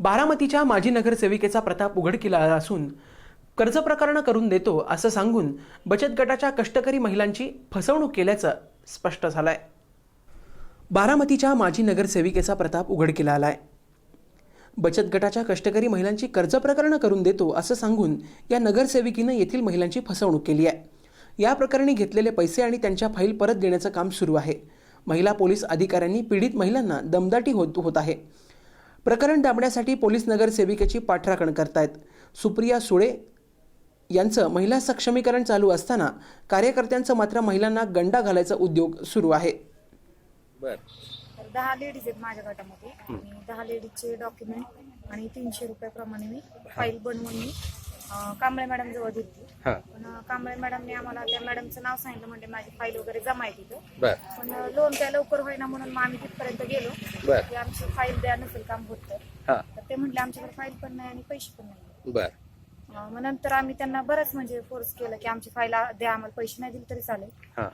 बारामतीच्या माजी नगरसेविकेचा प्रताप उघडकीला आला असून कर्ज प्रकरणं करून देतो असं सांगून बचत गटाच्या कष्टकरी महिलांची फसवणूक केल्याचं स्पष्ट झालंय. बारामतीच्या माजी नगरसेविकेचा प्रताप उघडकीला आलाय. बचत गटाच्या कष्टकरी महिलांची कर्ज प्रकरणं करून देतो असं सांगून या नगरसेविकेनं येथील महिलांची फसवणूक केली आहे. या प्रकरणी घेतलेले पैसे आणि त्यांच्या फाईल परत देण्याचं काम सुरू आहे. महिला पोलीस अधिकाऱ्यांनी पीडित महिलांना दमदाटी होत होत आहे. प्रकरण दाबण्यासाठी पोलीस नगरसेविकेची पाठराखण करतायत. सुप्रिया सुळे यांचं महिला सक्षमीकरण चालू असताना कार्यकर्त्यांचं मात्र महिलांना गंडा घालायचा उद्योग सुरू आहे. तर दहा लेडीज आहेत माझ्या गटामध्ये. आणि दहा लेडीजचे डॉक्युमेंट आणि तीनशे रुपयाप्रमाणे मी फाईल बनवून मी अं, कांबळे मॅडम जवळ दिली. हा. पण अं, कांबळे मॅडमने आम्हाला त्या मॅडमचं नाव सांगितलं म्हणजे माझी फाईल वगैरे जमा आहे तिथं. बर. पण लोन काय लवकर होईना म्हणून मग आम्ही तिथपर्यंत गेलो. बर. की आमची फाईल द्या नसेल काम होत तर. हा. तर ते म्हटले आमच्याकडे फाईल पण नाही आणि पैसे पण नाही. बर. अं, मग नंतर आम्ही त्यांना बरंच म्हणजे फोर्स केलं की आमची फाईल द्या आम्हाला पैसे नाही दिले तरी चालेल. हा.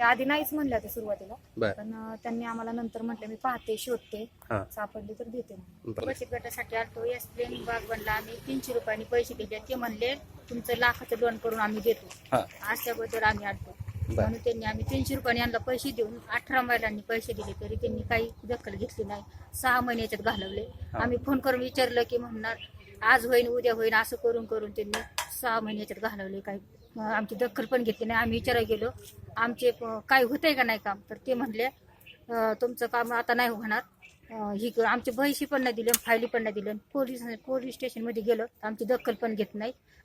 ते आधी नाहीच म्हणल्या ते सुरुवातीला. बर. पण अं, त्यांनी आम्हाला नंतर म्हटले मी पाहते शोधते. हा. सापडली तर देते म्हणून. बर. बचत गटासाठी आलतो. एस प्लेन बाग बनला आम्ही तीनशे रुपयांनी पैसे दिले. ते म्हणले तुमचं लाखाचं लोन करून आम्ही देतो. हा. अशाबद्दल आम्ही आलतो बर. म्हणून त्यांनी आम्ही तीनशे रुपयांनी यांना पैसे देऊन अठरा महिलांनी पैसे दिले तरी त्यांनी काही दखल घेतली नाही. सहा महिने याच्यात घालवले. हा. आम्ही फोन करून विचारलं की म्हणणार आज होईन उद्या होईन असं करून करून त्यांनी सहा महिने याच्यात घालवले काही आमची दखल पण घेतली नाही. आम्ही विचारायला गेलो आमचे काय होतंय का नाही काम? तर ते म्हणले तुमचं काम आता नाही होणार. ही आमचे बहिशी पण नाही दिले फायली पण नाही दिले. पोलीस पोलीस स्टेशनमध्ये गेलो तर आमची दखल पण घेत नाही.